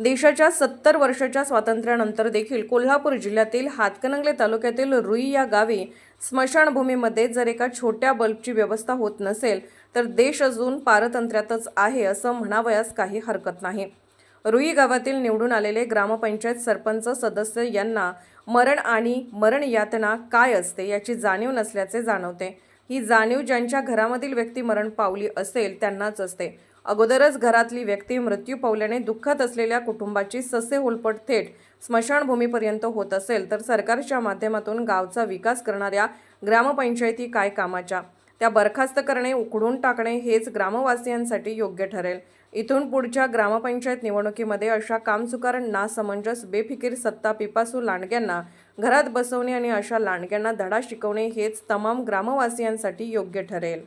देशाच्या सत्तर वर्षाच्या स्वातंत्र्यानंतर देखील कोल्हापूर जिल्ह्यातील हातकणंगले तालुक्यातील रुई या गावी स्मशानभूमीमध्ये जर एका छोट्या बल्बची व्यवस्था होत नसेल तर देश अजून पारतंत्र्यातच आहे असं म्हणावयास काही हरकत नाही. रुई गावातील निवडून आलेले ग्रामपंचायत सरपंच सदस्य यांना मरण आणि मरण यातना काय असते याची जाणीव नसल्याचे जाणवते. ही जाणीव ज्यांच्या घरामधील व्यक्ती मरण पावली असेल त्यांनाच असते. अगोदरच घरातली व्यक्ती मृत्यू पावल्याने दुःखात असलेल्या कुटुंबाची ससे होलपट थेट स्मशानभूमीपर्यंत होत असेल तर सरकारच्या माध्यमातून गावचा विकास करणाऱ्या ग्रामपंचायती काय कामाच्या? त्या बरखास्त करणे उकडून टाकणे हेच ग्रामवासियांसाठी योग्य ठरेल. इथून पुढच्या ग्रामपंचायत निवडणुकीमध्ये अशा कामचुकार नासमंजस बेफिकीर सत्ता पिपासू लांडग्यांना घरात बसवणे आणि अशा लांडग्यांना धडा शिकवणे हेच तमाम ग्रामवासियांसाठी योग्य ठरेल.